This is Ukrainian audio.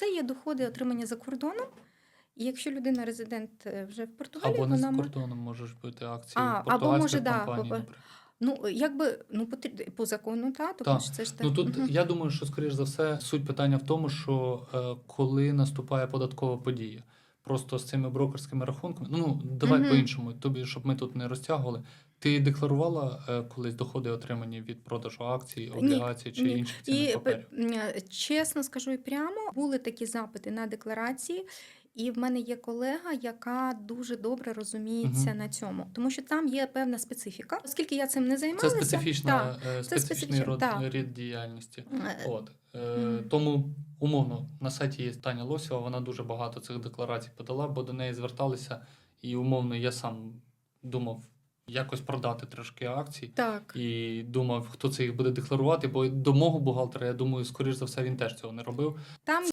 Це є доходи отримання за кордоном. І якщо людина резидент е, вже в Португалії, Або не вона за кордоном можуть бути акції А, або може, да, наприклад. ну якби ну по закону, та тому Так. ж це ж так. Ну тут я думаю, що скоріш за все суть питання в тому, що е, коли наступає податкова подія, просто з цими брокерськими рахунками. Ну, ну давай Мгм. по-іншому, тобі, щоб ми тут не розтягували. Ти декларувала е, колись доходи, отримані від продажу акцій, облігацій чи ні. інших цінних І паперів? е, чесно скажу і прямо, були такі запити на декларації. І в мене є колега, яка дуже добре розуміється Мгм. на цьому, тому що там є певна специфіка. Оскільки я цим не Це специфічна, так, е, це специфічний специфічна, род, так. рід діяльності. Е, От. Е, Мгм. Тому умовно на сайті є Таня Лосєва, вона дуже багато цих декларацій подала, бо до неї зверталися, і умовно я сам думав якось продати трошки акцій. так. І думав, хто це їх буде декларувати, бо до мого бухгалтера, я думаю, скоріш за все, він теж цього не робив. Там